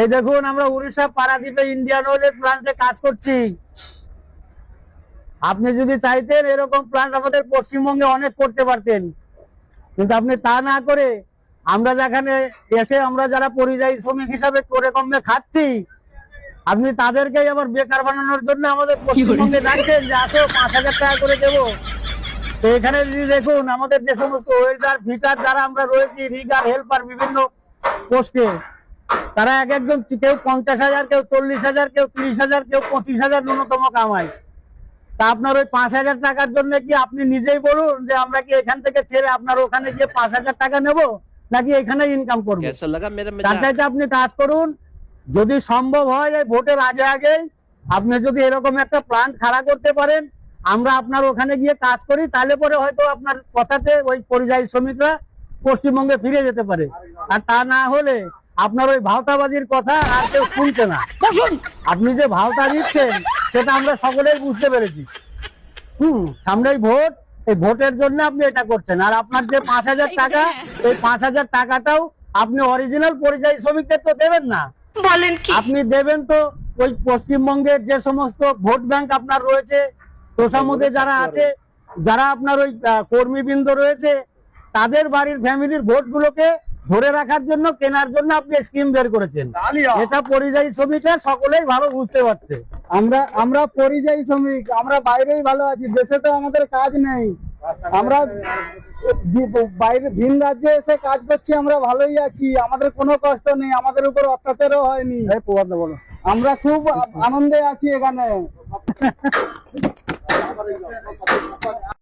এই দেখুন আমরা উড়িষ্যা পারাদ্বীপে ইন্ডিয়ান অয়েলের প্লান্টে কাজ করছি। আপনি যদি চাইতেন এরকম প্লান্ট আমাদের পশ্চিমবঙ্গে অনেক করতে পারতেন। কিন্তু আপনি তা না করে আমরা যেখানে এসে আমরা যারা পরিযায়ী শ্রমিক হিসাবে করে কমে খাচ্ছি আপনি তাদেরকেই আবার বেকার বানানোর জন্য আমাদের পশ্চিমবঙ্গে ডাকছেন যে আসো পাঁচ হাজার টাকা করে দেবো। তো এখানে যদি দেখুন আমাদের যে সমস্ত ওয়েল্ডার ফিটার যারা আমরা রয়েছি রিগার হেল্পার বিভিন্ন পোস্টে তারা এক একজন কেউ পঞ্চাশ হাজার কেউ চল্লিশ হাজার কেউ তিরিশ হাজার কেউ পঁচিশ হাজার ন্যূনতম কামায় তা আপনার ওই পাঁচ হাজার টাকার জন্য কি আপনি নিজেই বলুন যে আমরা কি এখান থেকে ছেড়ে আপনার ওখানে গিয়ে পাঁচ হাজার টাকা নেব নাকি এখানে ইনকাম করব? তার সাথে আপনি কাজ করুন। যদি সম্ভব হয় এই ভোটের আগে আগে আপনি যদি এরকম একটা প্ল্যান খাড়া করতে পারেন আমরা আপনার ওখানে গিয়ে কাজ করি তাহলে পরে হয়তো আপনার কথাতে ওই পরিযায়ী শ্রমিকরা পশ্চিমবঙ্গে ফিরে যেতে পারে। আর তা না হলে আপনার ওই ভাওতাবাজির কথা আর কেউ শুনছে না। আপনি যে ভাওতা দিচ্ছেন সেটা আমরা সকলেই বুঝতে পেরেছি। হুম সামনেই ভোট। এই ভোটের জন্য আপনি এটা করছেন। আর আপনার যে পাঁচ হাজার টাকা এই পাঁচ হাজার টাকাটাও আপনি অরিজিনাল পরিযায়ী শ্রমিকদের তো দেবেন না। বলেন আপনি দেবেন তো ওই পশ্চিমবঙ্গের যে সমস্ত ভোট ব্যাংক আপনার রয়েছে তোষামুদে যারা আছে যারা আপনার ওই কর্মীবৃন্দ রয়েছে তাদের বাড়ির ফ্যামিলির ভোটগুলোকে ধরে রাখার জন্য কেনার জন্য আপনি স্কিম বের করেছেন। এটা পরিযায়ী শ্রমিকরা সকলেই ভালো বুঝতে পারছে। আমরা আমরা পরিযায়ী শ্রমিক আমরা বাইরেই ভালো আছি দেশে তো আমাদের কাজ নেই। আমরা বাইরে ভিন রাজ্যে এসে কাজ করছি আমরা ভালোই আছি আমাদের কোনো কষ্ট নেই আমাদের উপর অত্যাচারও হয়নি। বলো। আমরা খুব আনন্দে আছি এখানে।